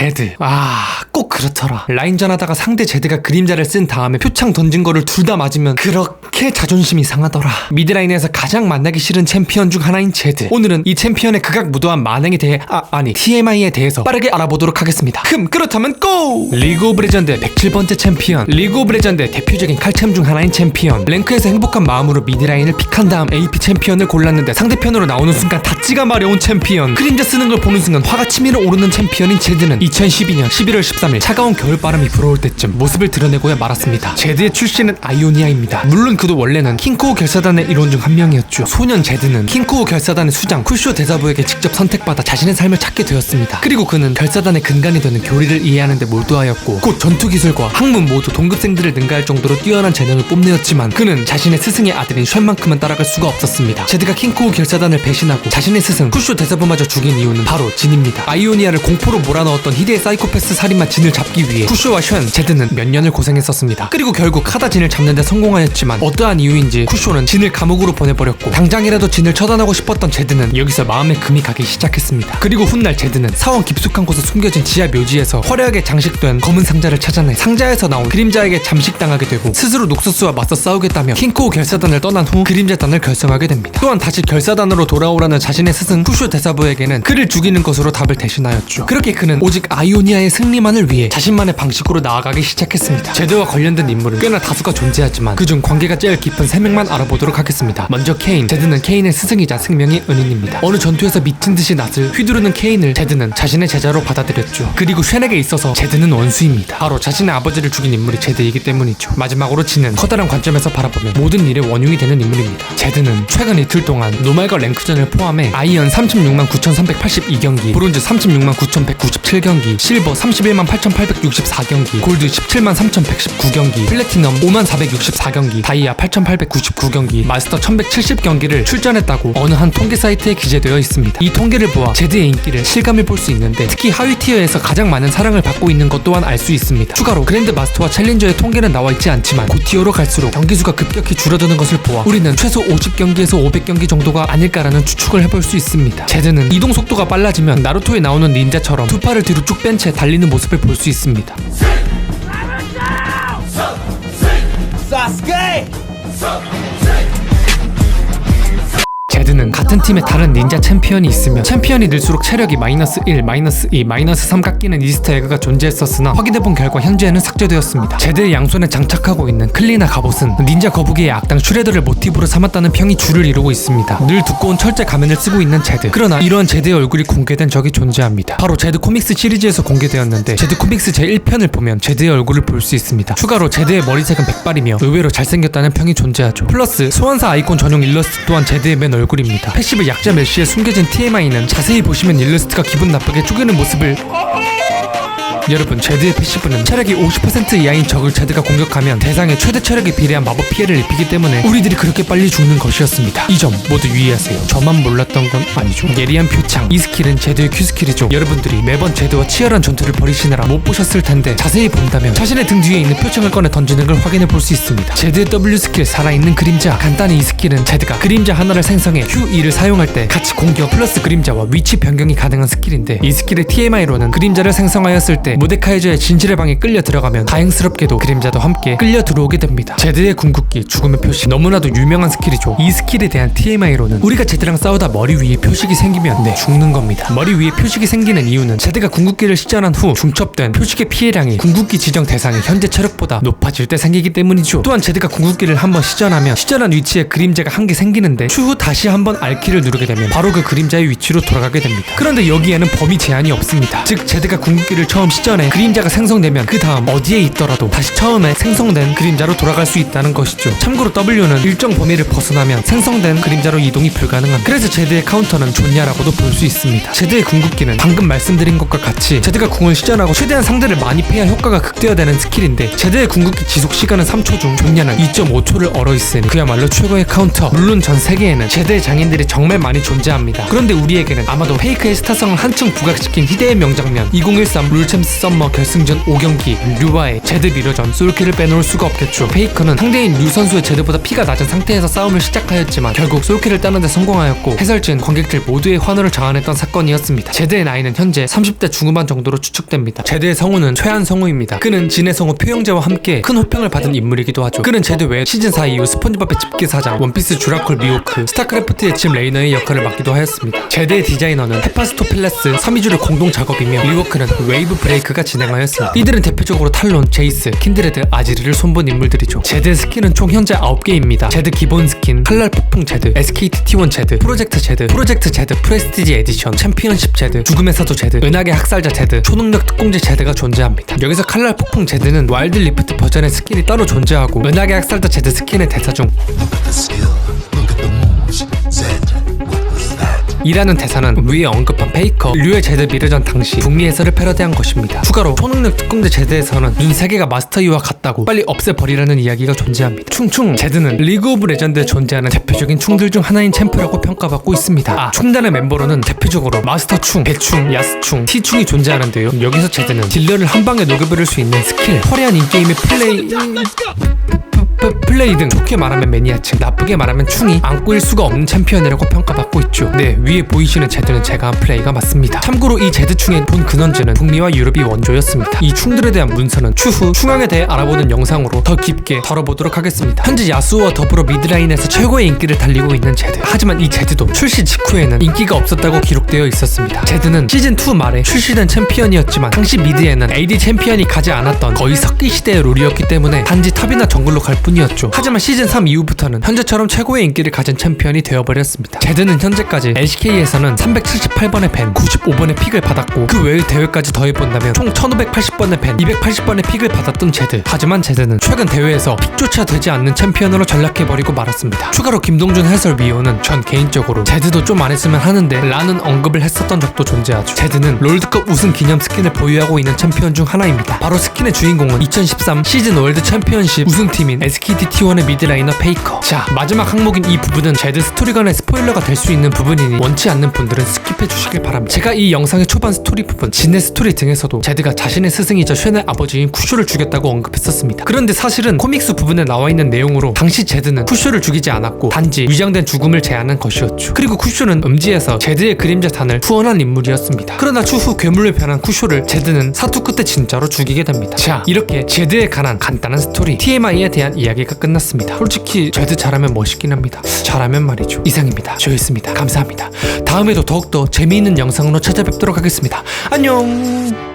제드. 아, 꼭 그렇더라. 라인전 하다가 상대 제드가 그림자를 쓴 다음에 표창 던진 거를 둘 다 맞으면 그렇게 자존심이 상하더라. 미드라인에서 가장 만나기 싫은 챔피언 중 하나인 제드. 오늘은 이 챔피언의 극악 무도한 만행에 대해, 아, 아니, TMI에 대해서 빠르게 알아보도록 하겠습니다. 흠, 그렇다면 고! 리그 오브 레전드 107번째 챔피언. 리그 오브 레전드 대표적인 칼챔 중 하나인 챔피언. 랭크에서 행복한 마음으로 미드라인을 픽한 다음 AP 챔피언을 골랐는데 상대편으로 나오는 순간 닫지가 마려운 챔피언. 그림자 쓰는 걸 보는 순간 화가 치밀어 오르는 챔피언인 제드는 2012년 11월 13일 차가운 겨울바람이 불어올 때쯤 모습을 드러내고야 말았습니다. 제드의 출신은 아이오니아입니다. 물론 그도 원래는 킹코어 결사단의 일원 중 한 명이었죠. 소년 제드는 킹코어 결사단의 수장 쿨쇼 대사부에게 직접 선택받아 자신의 삶을 찾게 되었습니다. 그리고 그는 결사단의 근간이 되는 교리를 이해하는 데 몰두하였고 곧 전투 기술과 학문 모두 동급생들을 능가할 정도로 뛰어난 재능을 뽐내었지만 그는 자신의 스승의 아들인 쉔만큼은 따라갈 수가 없었습니다. 제드가 킹코어 결사단을 배신하고 자신의 스승 쿨쇼 대사부마저 죽인 이유는 바로 진입니다. 아이오니아를 공포로 몰아넣었던 희대의 사이코패스 살인마 진을 잡기 위해 쿠쇼와 쉔, 제드는 몇 년을 고생했었습니다. 그리고 결국 하다 진을 잡는데 성공하였지만 어떠한 이유인지 쿠쇼는 진을 감옥으로 보내버렸고 당장이라도 진을 처단하고 싶었던 제드는 여기서 마음의 금이 가기 시작했습니다. 그리고 훗날 제드는 사원 깊숙한 곳에 숨겨진 지하 묘지에서 화려하게 장식된 검은 상자를 찾아내 상자에서 나온 그림자에게 잠식당하게 되고 스스로 녹서스와 맞서 싸우겠다며 킹코우 결사단을 떠난 후 그림자단을 결성하게 됩니다. 또한 다시 결사단으로 돌아오라는 자신의 스승 쿠쇼 대사부에게는 그를 죽이는 것으로 답을 대신하였죠. 그렇게 그는 오직 아이오니아의 승리만을 위해 자신만의 방식으로 나아가기 시작했습니다. 제드와 관련된 인물은 꽤나 다수가 존재하지만 그중 관계가 제일 깊은 3명만 알아보도록 하겠습니다. 먼저 케인. 제드는 케인의 스승이자 생명의 은인입니다. 어느 전투에서 미친 듯이 낯을 휘두르는 케인을 제드는 자신의 제자로 받아들였죠. 그리고 쉔에게 있어서 제드는 원수입니다. 바로 자신의 아버지를 죽인 인물이 제드이기 때문이죠. 마지막으로 진은 커다란 관점에서 바라보면 모든 일의 원흉이 되는 인물입니다. 제드는 최근 이틀 동안 노말과 랭크전을 포함해 아이언 36만 9,382경기, 브론즈 36만 9,197경기, 실버 31만 8,864경기, 골드 17만 3,119경기, 플래티넘 5만 464경기, 다이아 8,899경기, 마스터 1,170경기를 출전했다고 어느 한 통계 사이트에 기재되어 있습니다. 이 통계를 보아 제드의 인기를 실감해 볼 수 있는데 특히 하위 티어에서 가장 많은 사랑을 받고 있는 것 또한 알 수 있습니다. 추가로 그랜드 마스터와 챌린저의 통계는 나와 있지 않지만 고티어로 갈수록 경기 수가 급격히 줄어드는 것을 보아 우리는 최소 50경기에서 500경기 정도가 아닐까라는 추측을 해볼 수 있습니다. 제드는 이동 속도가 빨라지면 나루토에 나오는 닌자처럼 두 팔을 뒤로 쭉 뺀 채 달리는 모습을 볼 수 있습니다. 같은 팀에 다른 닌자 챔피언이 있으면 챔피언이 늘수록 체력이 마이너스 1, 마이너스 2, 마이너스 3 깎이는 이스터 에그가 존재했었으나 확인해본 결과 현재는 삭제되었습니다. 제드의 양손에 장착하고 있는 클리나 갑옷은 닌자 거북이의 악당 슈레더를 모티브로 삼았다는 평이 줄을 이루고 있습니다. 늘 두꺼운 철제 가면을 쓰고 있는 제드. 그러나 이러한 제드의 얼굴이 공개된 적이 존재합니다. 바로 제드 코믹스 시리즈에서 공개되었는데 제드 코믹스 제1편을 보면 제드의 얼굴을 볼 수 있습니다. 추가로 제드의 머리색은 백발이며 의외로 잘생겼다는 평이 존재하죠. 플러스 소환사 아이콘 전용 일러스트 또한 제드의 맨 얼굴입니다. 패시브 약자 메시에 숨겨진 TMI는 자세히 보시면 일러스트가 기분 나쁘게 쪼개는 모습을 여러분 제드의 패시브는 체력이 50% 이하인 적을 제드가 공격하면 대상의 최대 체력에 비례한 마법 피해를 입히기 때문에 우리들이 그렇게 빨리 죽는 것이었습니다. 이 점 모두 유의하세요. 저만 몰랐던 건 아니죠. 예리한 표창 이 스킬은 제드의 Q 스킬이죠. 여러분들이 매번 제드와 치열한 전투를 벌이시느라 못 보셨을 텐데 자세히 본다면 자신의 등 뒤에 있는 표창을 꺼내 던지는 걸 확인해 볼 수 있습니다. 제드의 W 스킬 살아있는 그림자 간단히 이 스킬은 제드가 그림자 하나를 생성해 Q2를 사용할 때 같이 공격 플러스 그림자와 위치 변경이 가능한 스킬인데 이 스킬의 TMI로는 그림자를 생성하였을 때 모데카이저의 진실의 방에 끌려 들어가면 다행스럽게도 그림자도 함께 끌려 들어오게 됩니다. 제드의 궁극기 죽음의 표시 너무나도 유명한 스킬이죠. 이 스킬에 대한 TMI로는 우리가 제드랑 싸우다 머리 위에 표식이 생기면 네 죽는 겁니다. 머리 위에 표식이 생기는 이유는 제드가 궁극기를 시전한 후 중첩된 표식의 피해량이 궁극기 지정 대상의 현재 체력보다 높아질 때 생기기 때문이죠. 또한 제드가 궁극기를 한번 시전하면 시전한 위치에 그림자가 한 개 생기는데 추후 다시 한번 R키를 누르게 되면 바로 그 그림자의 위치로 돌아가게 됩니다. 그런데 여기에는 범위 제한이 없습니다. 즉 제드가 궁극기를 처음 시 전해 그림자가 생성되면 그 다음 어디에 있더라도 다시 처음에 생성된 그림자로 돌아갈 수 있다는 것이죠. 참고로 W는 일정 범위를 벗어나면 생성된 그림자로 이동이 불가능한 그래서 제드의 카운터는 좋냐라고도 볼 수 있습니다. 제드의 궁극기는 방금 말씀드린 것과 같이 제드가 궁을 시전하고 최대한 상대를 많이 피할 효과가 극대화되는 스킬인데 제드의 궁극기 지속 시간은 3초 중 좋냐는 2.5초를 얼어 있으니 그야말로 최고의 카운터. 물론 전 세계에는 제드의 장인들이 정말 많이 존재합니다. 그런데 우리에게는 아마도 페이크의 스타성을 한층 부각시킨 희대의 명장면 2013 룰챔스 미스 썸머 결승전 5경기 류와의 제드 미러전 솔킬을 빼놓을 수가 없겠죠. 페이커는 상대인 류 선수의 제드보다 피가 낮은 상태에서 싸움을 시작하였지만 결국 솔킬을 따는 데 성공하였고 해설진 관객들 모두의 환호를 자아냈던 사건이었습니다. 제드의 나이는 현재 30대 중후반 정도로 추측됩니다. 제드의 성우는 최한 성우입니다. 그는 진의 성우 표영재와 함께 큰 호평을 받은 인물이기도 하죠. 그는 제드 외 시즌 4 이후 스펀지밥의 집게사장, 원피스 주라콜 미호크, 스타크래프트의 짐 레이너의 역할을 맡기도 하였습니다. 제드의 디자이너는 헤파스토필레스, 서미주의 공동 작업이며 리워크는 웨이브 브레이크 가 진행하였습니다. 이들은 대표적으로 탈론, 제이스, 킨드레드, 아지르를 손본 인물들이죠. 제드 스킨은 총 현재 9개입니다. 제드 기본 스킨, 칼날 폭풍 제드, SKT T1 제드, 프로젝트 제드, 프로젝트 제드 프레스티지 에디션, 챔피언십 제드, 죽음의 사도 제드, 은하계 학살자 제드, 초능력 특공제 제드가 존재합니다. 여기서 칼날 폭풍 제드는 와일드 리프트 버전의 스킨이 따로 존재하고 은하계 학살자 제드 스킨의 대사 중 이라는 대사는 위에 언급한 페이커, 류의 제드 미르전 당시 북미 해설을 패러디한 것입니다. 추가로 초능력 특공대 제드에서는 눈 세 개가 마스터 이와 같다고 빨리 없애버리라는 이야기가 존재합니다. 충충 제드는 리그 오브 레전드에 존재하는 대표적인 충들 중 하나인 챔프라고 평가받고 있습니다. 아, 충단의 멤버로는 대표적으로 마스터 충, 배충, 야스충, 티충이 존재하는데요. 여기서 제드는 딜러를 한 방에 녹여버릴 수 있는 스킬, 화려한 인게임의 플레이 프- 플레이 등 좋게 말하면 매니아층 나쁘게 말하면 충이 안 꼬일 수가 없는 챔피언이라고 평가받고 있죠. 네 위에 보이시는 제드는 제가 한 플레이가 맞습니다. 참고로 이 제드충의 본 근원지는 북미와 유럽이 원조였습니다. 이 충들에 대한 문서는 추후 충황에 대해 알아보는 영상으로 더 깊게 다뤄보도록 하겠습니다. 현재 야수와 더불어 미드라인에서 최고의 인기를 달리고 있는 제드. 하지만 이 제드도 출시 직후에는 인기가 없었다고 기록되어 있었습니다. 제드는 시즌2 말에 출시된 챔피언이었지만 당시 미드에는 AD 챔피언이 가지 않았던 거의 석기 시대의 롤이었기 때문에 단지 탑이나 정글로 갈뿐 이었죠. 하지만 시즌 3 이후부터는 현재처럼 최고의 인기를 가진 챔피언이 되어버렸습니다. 제드는 현재까지 LCK에서는 378번의 밴, 95번의 픽을 받았고 그 외의 대회까지 더해본다면 총 1580번의 밴, 280번의 픽을 받았던 제드. 하지만 제드는 최근 대회에서 픽조차 되지 않는 챔피언으로 전락해버리고 말았습니다. 추가로 김동준 해설위원은 전 개인적으로 제드도 좀 안 했으면 하는데 라는 언급을 했었던 적도 존재하죠. 제드는 롤드컵 우승 기념 스킨을 보유하고 있는 챔피언 중 하나입니다. 바로 스킨의 주인공은 2013 시즌 월드 챔피언십 우승팀인 SKT T1의 미드라이너 페이커. 자, 마지막 항목인 이 부분은 제드 스토리간의 스포일러가 될 수 있는 부분이니 원치 않는 분들은 스킵해 주시길 바랍니다. 제가 이 영상의 초반 스토리 부분, 진의 스토리 등에서도 제드가 자신의 스승이자 쉔의 아버지인 쿠쇼를 죽였다고 언급했었습니다. 그런데 사실은 코믹스 부분에 나와 있는 내용으로 당시 제드는 쿠쇼를 죽이지 않았고 단지 위장된 죽음을 제안한 것이었죠. 그리고 쿠쇼는 음지에서 제드의 그림자 단을 후원한 인물이었습니다. 그러나 추후 괴물로 변한 쿠쇼를 제드는 사투 끝에 진짜로 죽이게 됩니다. 자, 이렇게 제드에 관한 간단한 스토리 TMI에 대한 이야기 가 끝났습니다. 솔직히 제드 잘하면 멋있긴 합니다. 잘하면 말이죠. 이상입니다. 조였습니다. 감사합니다. 다음에도 더욱더 재미있는 영상으로 찾아뵙도록 하겠습니다. 안녕.